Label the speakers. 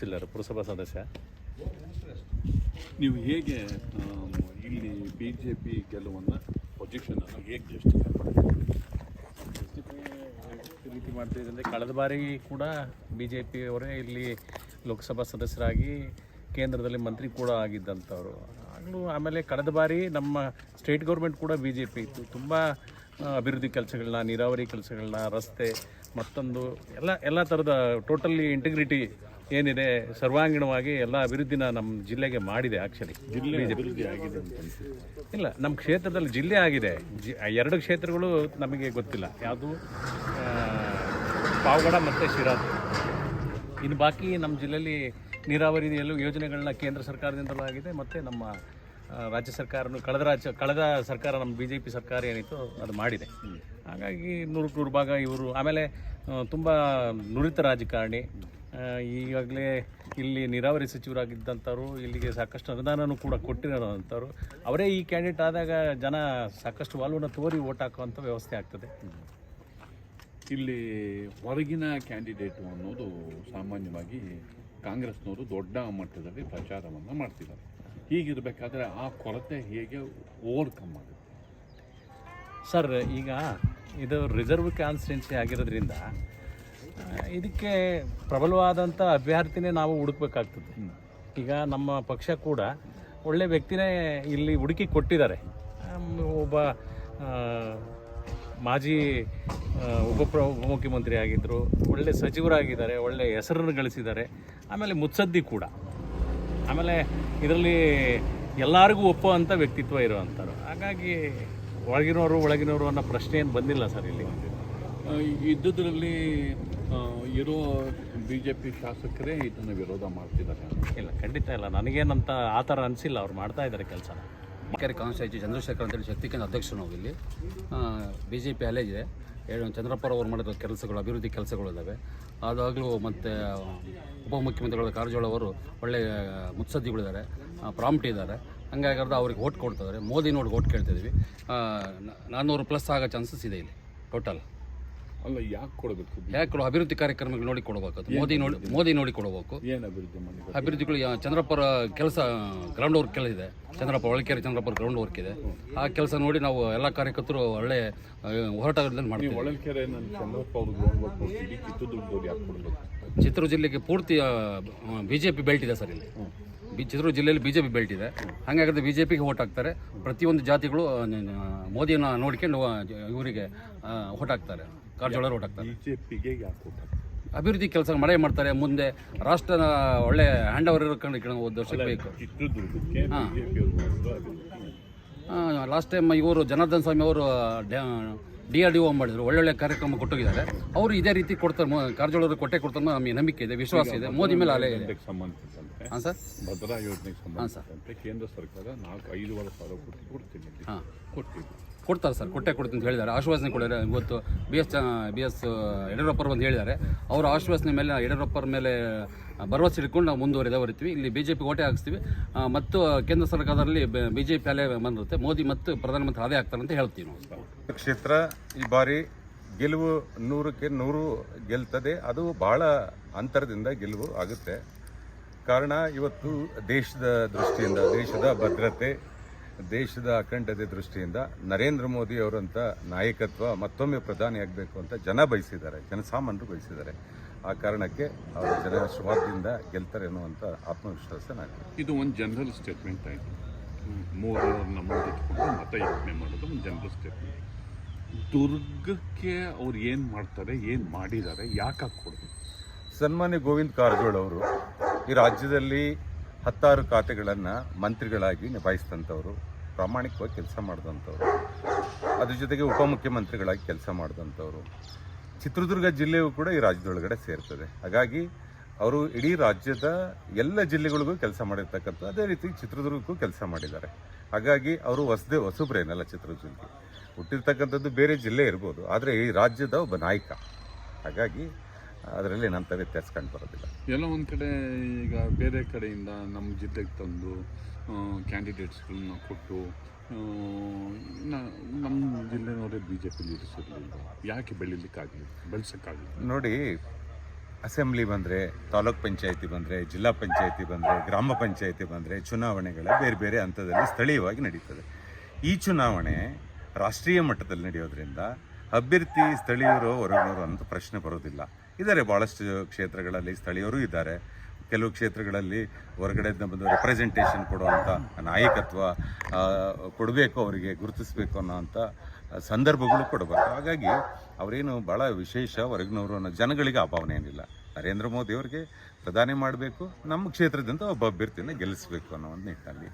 Speaker 1: ಲೋಕಸಭಾ ಸದಸ್ಯ.
Speaker 2: ನೀವು ಹೇಗೆ ಇಲ್ಲಿ ಬಿ ಜೆ ಪಿ ಗೆಲುವನ್ನು ಪೊಸಿಷನನ್ನು ಹೇಗೆ ಜಸ್ಟಿಫೈ ಮಾಡ್ತೀವಿ
Speaker 1: ಈ ರೀತಿ ಮಾಡ್ತಿದ್ದಂದರೆ ಕಳೆದ ಬಾರಿ ಕೂಡ ಬಿ ಜೆ ಪಿಯವರೇ ಇಲ್ಲಿ ಲೋಕಸಭಾ ಸದಸ್ಯರಾಗಿ ಕೇಂದ್ರದಲ್ಲಿ ಮಂತ್ರಿ ಕೂಡ ಆಗಿದ್ದಂಥವ್ರು. ಆಗಲೂ ಆಮೇಲೆ ಕಳೆದ ಬಾರಿ ನಮ್ಮ ಸ್ಟೇಟ್ ಗೌರ್ಮೆಂಟ್ ಕೂಡ ಬಿ ಜೆ ಪಿ ಇತ್ತು. ತುಂಬ ಅಭಿವೃದ್ಧಿ ಕೆಲಸಗಳನ್ನ ನೀರಾವರಿ ಕೆಲಸಗಳನ್ನ ರಸ್ತೆ ಮತ್ತೊಂದು ಎಲ್ಲ ಎಲ್ಲ ಥರದ ಟೋಟಲಿ ಇಂಟಿಗ್ರಿಟಿ ಏನಿದೆ ಸರ್ವಾಂಗೀಣವಾಗಿ ಎಲ್ಲ ಅಭಿವೃದ್ಧಿನ ನಮ್ಮ ಜಿಲ್ಲೆಗೆ ಮಾಡಿದೆ ಆ್ಯಕ್ಚುಲಿ
Speaker 2: ಜಿಲ್ಲೆ ಅಭಿವೃದ್ಧಿ ಆಗಿದೆ ಅಂತ
Speaker 1: ಇಲ್ಲ ನಮ್ಮ ಕ್ಷೇತ್ರದಲ್ಲಿ ಜಿಲ್ಲೆ ಆಗಿದೆ. ಜಿ ಎರಡು ಕ್ಷೇತ್ರಗಳು ನಮಗೆ ಗೊತ್ತಿಲ್ಲ. ಯಾವುದು? ಪಾವಗಡ ಮತ್ತು ಶಿರಾದ. ಇನ್ನು ಬಾಕಿ ನಮ್ಮ ಜಿಲ್ಲೆಯಲ್ಲಿ ನೀರಾವರಿ ಎಲ್ಲೂ ಯೋಜನೆಗಳನ್ನ ಕೇಂದ್ರ ಸರ್ಕಾರದಿಂದಲೂ ಆಗಿದೆ. ಮತ್ತು ನಮ್ಮ ರಾಜ್ಯ ಸರ್ಕಾರನು ಕಳೆದ ರಾಜ್ಯ ಕಳೆದ ಸರ್ಕಾರ ನಮ್ಮ ಬಿ ಜೆ ಪಿ ಸರ್ಕಾರ ಏನಿತ್ತು ಅದು ಮಾಡಿದೆ. ಹಾಗಾಗಿ ನೂರಕ್ಕೆ ನೂರು ಭಾಗ ಇವರು ಆಮೇಲೆ ತುಂಬ ನುರಿತ ರಾಜಕಾರಣಿ. ಈಗಾಗಲೇ ಇಲ್ಲಿ ನೀರಾವರಿ ಸಚಿವರಾಗಿದ್ದಂಥವ್ರು ಇಲ್ಲಿಗೆ ಸಾಕಷ್ಟು ಅನುದಾನನೂ ಕೂಡ ಕೊಟ್ಟಿರೋಂಥವ್ರು ಅವರೇ ಈ ಕ್ಯಾಂಡಿಡೇಟ್ ಆದಾಗ ಜನ ಸಾಕಷ್ಟು ವಾಲ್ವನ್ನ ತೋರಿ ಓಟ್ ಹಾಕುವಂಥ ವ್ಯವಸ್ಥೆ ಆಗ್ತದೆ.
Speaker 2: ಇಲ್ಲಿ ಹೊರಗಿನ ಕ್ಯಾಂಡಿಡೇಟು ಅನ್ನೋದು ಸಾಮಾನ್ಯವಾಗಿ ಕಾಂಗ್ರೆಸ್ನವರು ದೊಡ್ಡ ಮಟ್ಟದಲ್ಲಿ ಪ್ರಚಾರವನ್ನು ಮಾಡ್ತಿದ್ದಾರೆ. ಹೀಗಿರಬೇಕಾದ್ರೆ ಆ ಕೊರತೆ ಹೇಗೆ ಓವರ್ಕಮ್ ಆಗುತ್ತೆ?
Speaker 1: ಸರ್ ಈಗ ಇದು ರಿಸರ್ವ್ ಕಾನ್ಸ್ಟಿಟ್ಯೂನ್ಸಿ ಆಗಿರೋದ್ರಿಂದ ಇದಕ್ಕೆ ಪ್ರಬಲವಾದಂಥ ಅಭ್ಯರ್ಥಿನೇ ನಾವು ಹುಡುಕ್ಬೇಕಾಗ್ತದೆ. ಈಗ ನಮ್ಮ ಪಕ್ಷ ಕೂಡ ಒಳ್ಳೆ ವ್ಯಕ್ತಿನೇ ಇಲ್ಲಿ ಹುಡುಕಿ ಕೊಟ್ಟಿದ್ದಾರೆ. ಒಬ್ಬ ಮಾಜಿ ಉಪ ಉಪಪ್ರ ಉಪಮುಖ್ಯಮಂತ್ರಿ ಆಗಿದ್ದರು ಒಳ್ಳೆ ಸಚಿವರಾಗಿದ್ದಾರೆ, ಒಳ್ಳೆ ಹೆಸರನ್ನು ಗಳಿಸಿದ್ದಾರೆ. ಆಮೇಲೆ ಮುತ್ಸದ್ದಿ ಕೂಡ. ಆಮೇಲೆ ಇದರಲ್ಲಿ ಎಲ್ಲರಿಗೂ ಒಪ್ಪುವಂಥ ವ್ಯಕ್ತಿತ್ವ ಇರುವಂಥವ್ರು ಹಾಗಾಗಿ ಒಳಗಿನವರು ಒಳಗಿನವರು ಅನ್ನೋ ಪ್ರಶ್ನೆ ಏನು ಬಂದಿಲ್ಲ ಸರ್ ಇಲ್ಲಿ
Speaker 2: ಇದ್ದುದರಲ್ಲಿ ಇರೋ ಬಿ ಜೆ ಪಿ ಶಾಸಕರೇ ಇದನ್ನು ವಿರೋಧ ಮಾಡ್ತಿದ್ದಾರೆ
Speaker 1: ಇಲ್ಲ ಖಂಡಿತ ಇಲ್ಲ. ನನಗೇನಂತ ಆ ಥರ ಅನಿಸಿಲ್ಲ. ಅವ್ರು ಮಾಡ್ತಾ ಇದ್ದಾರೆ ಕೆಲಸನ
Speaker 3: ಕೆರೆ ಕಾನ್ಸ್ಟಿಟ್ಯೂನ್ಸಿ ಚಂದ್ರಶೇಖರ್ ಅಂತೇಳಿ ಶಕ್ತಿ ಕೇಂದ್ರ ಅಧ್ಯಕ್ಷರು ನಾವು ಇಲ್ಲಿ. ಬಿ ಜೆ ಪಿ ಅಲ್ಲೇ ಇದೆ. ಹೇಳಿ ಚಂದ್ರಪ್ಪರವ್ರು ಅವರು ಮಾಡಿರೋ ಕೆಲಸಗಳು ಅಭಿವೃದ್ಧಿ ಕೆಲಸಗಳು ಇದ್ದಾವೆ ಆದಾಗಲೂ ಮತ್ತು ಉಪಮುಖ್ಯಮಂತ್ರಿಗಳ ಕಾರಜೋಳ ಅವರು ಒಳ್ಳೆಯ ಮುತ್ಸದ್ದಿಗಳಿದ್ದಾರೆ. ಪ್ರಾಂಪ್ಟ್ ಇದ್ದಾರೆ. ಹಂಗಾಗಿರ್ದು ಅವ್ರಿಗೆ ಓಟ್ ಕೊಡ್ತಿದ್ದಾರೆ ಮೋದಿ ನೋಡಿ ಓಟ್ ಕೇಳ್ತಿದ್ವಿ ನಾನ್ನೂರು ಪ್ಲಸ್ ಆಗೋ ಚಾನ್ಸಸ್ ಇದೆ ಇಲ್ಲಿ ಟೋಟಲ್
Speaker 2: ಅಲ್ಲ ಯಾಕೆ ಕೊಡಬೇಕು?
Speaker 3: ಯಾಕೆ ಕೊಡು ಅಭಿವೃದ್ಧಿ ಕಾರ್ಯಕ್ರಮಗಳು ನೋಡಿ ಕೊಡಬೇಕು ಅದು. ಮೋದಿ ನೋಡಿ ಮೋದಿ ನೋಡಿ ಕೊಡಬೇಕು.
Speaker 2: ಏನು ಅಭಿವೃದ್ಧಿ
Speaker 3: ಅಭಿವೃದ್ಧಿಗಳು ಯಾ- ಚಂದ್ರಪ್ಪರ ಕೆಲಸ ಗ್ರೌಂಡ್ ವರ್ಕ್ ಎಲ್ಲ ಇದೆ. ಚಂದ್ರಪ್ಪ ಒಳಕೆರೆ ಚಂದ್ರಪ್ಪರ ಗ್ರೌಂಡ್ ವರ್ಕ್ ಇದೆ. ಆ ಕೆಲಸ ನೋಡಿ ನಾವು ಎಲ್ಲ ಕಾರ್ಯಕರ್ತರು ಒಳ್ಳೆ ಆ, ಹೋರಾಟಗಳನ್ನು ಮಾಡ್ತೀವಿ.
Speaker 2: ಹೊಳಲ್ಕೆರೆ ನನ್ನ ಚಂದ್ರಪ್ಪ ಗ್ರೌಂಡ್ ವರ್ಕ್ ಇಡೀ ಚಿತ್ರದುರ್ಗದವ್ರು ಯಾಕೆ ಕೊಡಬೇಕು?
Speaker 3: ಚಿತ್ರದುರ್ಗ ಜಿಲ್ಲೆಗೆ ಪೂರ್ತಿ ಬಿ ಜೆ ಪಿ ಬೆಲ್ಟ್ ಇದೆ ಸರ್ ಇಲ್ಲಿ. ಬಿ ಚಿತ್ರದುರ್ಗ ಜಿಲ್ಲೆಯಲ್ಲಿ ಬಿ ಜೆ ಪಿ ಬೆಲ್ಟ್ ಇದೆ. ಹಾಗಾದ್ರೆ ಬಿ ಜೆ ಪಿಗೆ ಓಟ್ ಹಾಕ್ತಾರೆ. ಪ್ರತಿಯೊಂದು ಜಾತಿಗಳು ಆ, ನ- ನ- ಮೋದಿಯನ್ನು ನೋಡ್ಕೊಂಡು ಆ, ಇವರಿಗೆ ಓಟ್ ಹಾಕ್ತಾರೆ. ಕಾರಜೋಳ ಓಟ್ ಹಾಕ್ತಾರೆ? ಅಭಿವೃದ್ಧಿ ಕೆಲಸ ಮಾಡೇ ಮಾಡ್ತಾರೆ. ಮುಂದೆ ರಾಷ್ಟ್ರ ಒಳ್ಳೆ ಹ್ಯಾಂಡ್ ಓವರ್ ಇರೋಕೊಂಡು ಒಂದು ವರ್ಷಕ್ಕೆ ಬೇಕು.
Speaker 2: ಹಾಂ.
Speaker 3: ಲಾಸ್ಟ್ ಟೈಮ್ ಇವರು ಜನಾರ್ದನ್ ಸ್ವಾಮಿ ಅವರು ಡಿ ಆರ್ ಡಿ ಓ ಮಾಡಿದ್ರು. ಒಳ್ಳೊಳ್ಳೆ ಕಾರ್ಯಕ್ರಮ ಕೊಟ್ಟೋಗಿದ್ದಾರೆ ಅವರು ಇದೇ ರೀತಿ ಕೊಡ್ತಾರೆ. ಕಾರಜೋಳರು ಕೊಟ್ಟೆ ಕೊಡ್ತಾರೆ ನಮಗೆ ನಂಬಿಕೆ ಇದೆ ವಿಶ್ವಾಸ ಇದೆ. ಮೋದಿ ಮೇಲೆ ಅಲೆ ಇದೆ.
Speaker 2: ಸಂಬಂಧಿಸಿದಂತೆ
Speaker 3: ಹಾಂ ಸರ್?
Speaker 2: ಭದ್ರಾ ಯೋಜನೆಗೆ ಸಂಬಂಧಿಸಿದಂತೆ ಕೇಂದ್ರ ಸರ್ಕಾರ ನಾಲ್ಕು ಐದುವರೆ ಸಾವಿರ ಕೋಟಿ ಕೊಡ್ತೀನಿ
Speaker 3: ಹಾಂ.
Speaker 2: ಕೊಟ್ಟಿದ್ದು
Speaker 3: ಕೊಡ್ತಾರೆ ಸರ್, ಕೊಟ್ಟೆ ಕೊಡ್ತೀನಿ ಅಂತ ಹೇಳಿದ್ದಾರೆ. ಆಶ್ವಾಸನೆ ಕೊಡಿದ್ದಾರೆ ಇವತ್ತು ಬಿ ಎಸ್ ಬಿ ಎಸ್ ಯಡಿಯೂರಪ್ಪರು ಬಂದು ಹೇಳಿದ್ದಾರೆ. ಅವರ ಆಶ್ವಾಸನೆ ಮೇಲೆ ಯಡಿಯೂರಪ್ಪರ ಮೇಲೆ ಭರವಸೆ ಇಟ್ಕೊಂಡು ನಾವು ಮುಂದುವರೆದ ಬರ್ತೀವಿ ಇಲ್ಲಿ ಬಿ ಜೆ ಪಿ ಓಟೆ ಹಾಕಿಸ್ತೀವಿ. ಮತ್ತು ಕೇಂದ್ರ ಸರ್ಕಾರದಲ್ಲಿ ಬಿ ಜೆ ಪಿ ಅಲೆ ಬಂದಿರುತ್ತೆ. ಮೋದಿ ಮತ್ತು ಪ್ರಧಾನಮಂತ್ರಿ ಅದೇ ಆಗ್ತಾರೆ ಅಂತ ಹೇಳ್ತೀವಿ ನಾವು.
Speaker 4: ಕ್ಷೇತ್ರ ಈ ಬಾರಿ ಗೆಲುವು ನೂರಕ್ಕೆ ನೂರು ಗೆಲ್ತದೆ. ಅದು ಬಹಳ ಅಂತರದಿಂದ ಗೆಲುವು ಆಗುತ್ತೆ. ಕಾರಣ ಇವತ್ತು ದೇಶದ ದೃಷ್ಟಿಯಿಂದ, ದೇಶದ ಭದ್ರತೆ ದೇಶದ ಅಖಂಡತೆ ದೃಷ್ಟಿಯಿಂದ ನರೇಂದ್ರ ಮೋದಿ ಅವರಂಥ ನಾಯಕತ್ವ ಮತ್ತೊಮ್ಮೆ ಪ್ರಧಾನಿ ಆಗಬೇಕು ಅಂತ ಜನ ಬಯಸಿದ್ದಾರೆ ಜನಸಾಮಾನ್ಯರು ಬಯಸಿದ್ದಾರೆ. ಆ ಕಾರಣಕ್ಕೆ ಅವರು ಜನ ಶ್ರಮದಿಂದ ಗೆಲ್ತಾರೆ ಅನ್ನುವಂಥ ಆತ್ಮವಿಶ್ವಾಸ ನನಗೆ
Speaker 2: ಇದು ಒಂದು ಜನರಲ್ ಸ್ಟೇಟ್ಮೆಂಟ್ ಆಯಿತು. ಮೂರು ಮುಂದಿಟ್ಕೊಂಡು ಇಟ್ಕೊಂಡು ಮತ ಯೋಚನೆ ಮಾಡೋದು ಒಂದು ಜನರಲ್ ಸ್ಟೇಟ್ಮೆಂಟ್ ದುರ್ಗಕ್ಕೆ ಅವ್ರು ಏನು ಮಾಡ್ತಾರೆ ಏನು ಮಾಡಿದ್ದಾರೆ ಯಾಕೆ ಹಾಕ್ಕೊಡ್ತಾರೆ
Speaker 4: ಸನ್ಮಾನ್ಯ ಗೋವಿಂದ್ ಕಾರಜೋಳ ಅವರು ಈ ರಾಜ್ಯದಲ್ಲಿ ಹತ್ತಾರು ಖಾತೆಗಳನ್ನು ಮಂತ್ರಿಗಳಾಗಿ ನಿಭಾಯಿಸಿದಂಥವ್ರು, ಪ್ರಾಮಾಣಿಕವಾಗಿ ಕೆಲಸ ಮಾಡಿದಂಥವ್ರು, ಅದ್ರ ಜೊತೆಗೆ ಉಪಮುಖ್ಯಮಂತ್ರಿಗಳಾಗಿ ಕೆಲಸ ಮಾಡಿದಂಥವ್ರು. ಚಿತ್ರದುರ್ಗ ಜಿಲ್ಲೆಯೂ ಕೂಡ ಈ ರಾಜ್ಯದೊಳಗಡೆ ಸೇರ್ತದೆ. ಹಾಗಾಗಿ ಅವರು ಇಡೀ ರಾಜ್ಯದ ಎಲ್ಲ ಜಿಲ್ಲೆಗಳಿಗೂ ಕೆಲಸ ಮಾಡಿರ್ತಕ್ಕಂಥ ಅದೇ ರೀತಿ ಚಿತ್ರದುರ್ಗಕ್ಕೂ ಕೆಲಸ ಮಾಡಿದ್ದಾರೆ. ಹಾಗಾಗಿ ಅವರು ಹೊಸದೇ ಹೊಸಬ್ರೇನಲ್ಲ ಚಿತ್ರದುರ್ಗಕ್ಕೆ. ಹುಟ್ಟಿರ್ತಕ್ಕಂಥದ್ದು ಬೇರೆ ಜಿಲ್ಲೆ ಇರ್ಬೋದು, ಆದರೆ ಈ ರಾಜ್ಯದ ಒಬ್ಬ ನಾಯಕ. ಹಾಗಾಗಿ ಅದರಲ್ಲಿ ಏನಂತ ವ್ಯತ್ಯಾಸ ಕಂಡು ಬರೋದಿಲ್ಲ
Speaker 2: ಎಲ್ಲ ಒಂದು ಕಡೆ ಈಗ ಬೇರೆ ಕಡೆಯಿಂದ ನಮ್ಮ ಜಿಲ್ಲೆಗೆ ತಂದು ಕ್ಯಾಂಡಿಡೇಟ್ಸ್ಗಳನ್ನ ಕೊಟ್ಟು ನಮ್ಮ ಜಿಲ್ಲೆನವರೇ ಬಿ ಜೆ ಪಿ ಲೀಡರ್ಸ್ ಇರಲಿಲ್ಲ ಯಾಕೆ ಬೆಳಿಲಿಕ್ಕಾಗಲಿ ಬೆಳೆಸೋಕ್ಕಾಗಲಿ?
Speaker 4: ನೋಡಿ ಅಸೆಂಬ್ಲಿ ಬಂದರೆ ತಾಲೂಕ್ ಪಂಚಾಯಿತಿ ಬಂದರೆ ಜಿಲ್ಲಾ ಪಂಚಾಯಿತಿ ಬಂದರೆ ಗ್ರಾಮ ಪಂಚಾಯಿತಿ ಬಂದರೆ ಚುನಾವಣೆಗಳ ಬೇರೆ ಬೇರೆ ಹಂತದಲ್ಲಿ ಸ್ಥಳೀಯವಾಗಿ ನಡೀತದೆ. ಈ ಚುನಾವಣೆ ರಾಷ್ಟ್ರೀಯ ಮಟ್ಟದಲ್ಲಿ ನಡೆಯೋದ್ರಿಂದ ಅಭ್ಯರ್ಥಿ ಸ್ಥಳೀಯರು ಹೊರಗಿನವರು ಅಂತ ಪ್ರಶ್ನೆ ಬರೋದಿಲ್ಲ. ಇದ್ದಾರೆ ಭಾಳಷ್ಟು ಕ್ಷೇತ್ರಗಳಲ್ಲಿ ಸ್ಥಳೀಯರು ಇದ್ದಾರೆ. ಕೆಲವು ಕ್ಷೇತ್ರಗಳಲ್ಲಿ ಹೊರಗಡೆಯಿಂದ ಬಂದು ರೆಪ್ರೆಸೆಂಟೇಷನ್ ಕೊಡುವಂಥ ನಾಯಕತ್ವ ಕೊಡಬೇಕು, ಅವರಿಗೆ ಗುರುತಿಸಬೇಕು ಅನ್ನೋವಂಥ ಸಂದರ್ಭಗಳು ಕೊಡಬೇಕು. ಹಾಗಾಗಿ ಅವರೇನು ಭಾಳ ವಿಶೇಷ ಹೊರಗಿನವರು ಅನ್ನೋ ಜನಗಳಿಗೆ ಅಭಾವನೆ ಭಾವನೆ ಏನಿಲ್ಲ. ನರೇಂದ್ರ ಮೋದಿ ಅವರಿಗೆ ಪ್ರಧಾನಿ ಮಾಡಬೇಕು, ನಮ್ಮ ಕ್ಷೇತ್ರದಿಂದ ಒಬ್ಬ ಅಭ್ಯರ್ಥಿಯನ್ನು ಗೆಲ್ಲಿಸಬೇಕು ಅನ್ನೋ ಒಂದು ನಿಟ್ಟಿನಲ್ಲಿ